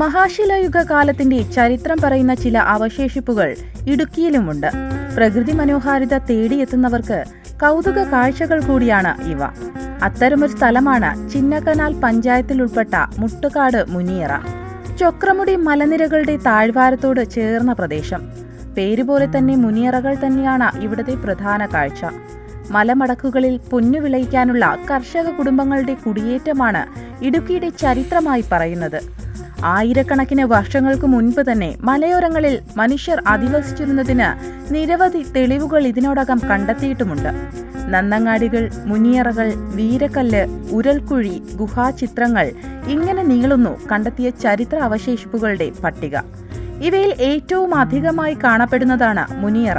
മഹാശിലായുഗ കാലത്തിന്റെ ചരിത്രം പറയുന്ന ചില അവശേഷിപ്പുകൾ ഇടുക്കിയിലുമുണ്ട്. പ്രകൃതി മനോഹാരിത തേടിയെത്തുന്നവർക്ക് കൗതുക കാഴ്ചകൾ കൂടിയാണ് ഇവ. അത്തരമൊരു സ്ഥലമാണ് ചിന്നക്കനാൽ പഞ്ചായത്തിൽ ഉൾപ്പെട്ട മുട്ടുകാട് മുനിയറ ചൊക്രമുടി മലനിരകളുടെ താഴ്വാരത്തോട് ചേർന്ന പ്രദേശം. പേരുപോലെ തന്നെ മുനിയറകൾ തന്നെയാണ് ഇവിടുത്തെ പ്രധാന കാഴ്ച. മലമടക്കുകളിൽ പൊന്നു വിളയിക്കാനുള്ള കർഷക കുടുംബങ്ങളുടെ കുടിയേറ്റമാണ് ഇടുക്കിയുടെ ചരിത്രമായി പറയുന്നത്. ആയിരക്കണക്കിന് വർഷങ്ങൾക്ക് മുൻപ് തന്നെ മലയോരങ്ങളിൽ മനുഷ്യർ അധിവസിച്ചിരുന്നതിന് നിരവധി തെളിവുകൾ ഇതിനോടകം കണ്ടെത്തിയിട്ടുമുണ്ട്. നന്നങ്ങാടികൾ മുനിയറകൾ വീരക്കല്ല് ഉരൽക്കുഴി ഗുഹാചിത്രങ്ങൾ ഇങ്ങനെ നീളുന്നു കണ്ടെത്തിയ ചരിത്ര അവശേഷിപ്പുകളുടെ പട്ടിക. ഇവയിൽ ഏറ്റവും അധികമായി കാണപ്പെടുന്നതാണ് മുനിയറ